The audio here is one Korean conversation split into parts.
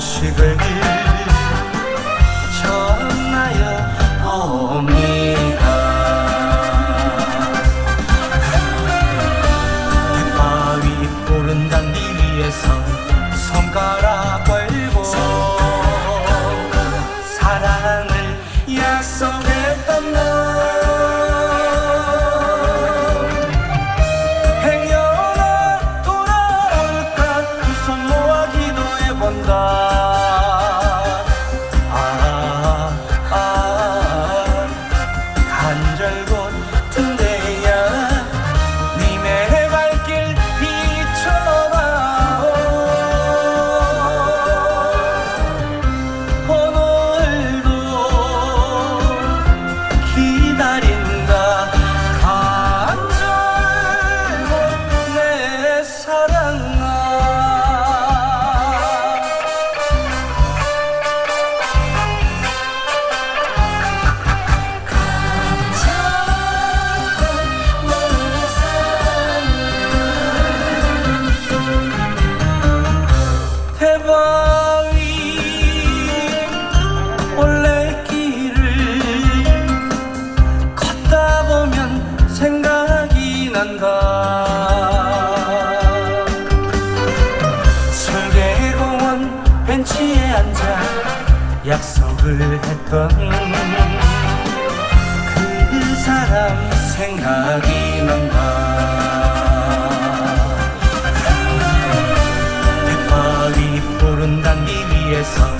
소식을 전하여 옵니다. 햇바위 오른 단 위에서 손가락 걸고 있던 그 사람 생각이만 나. 백발이 푸른 단기 위에서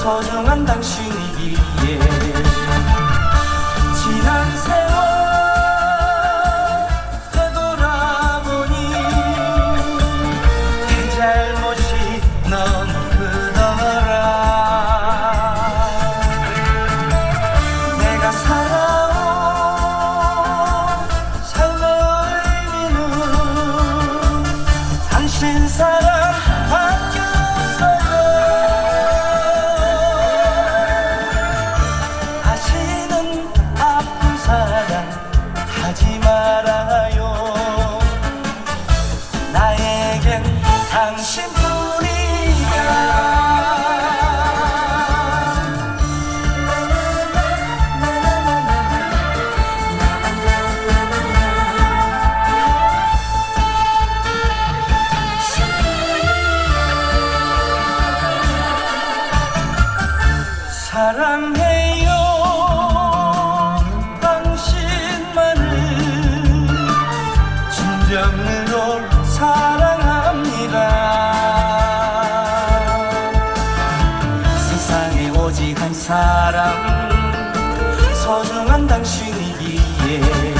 선영한 당신이기에. 진지한 사랑 소중한 당신이기에.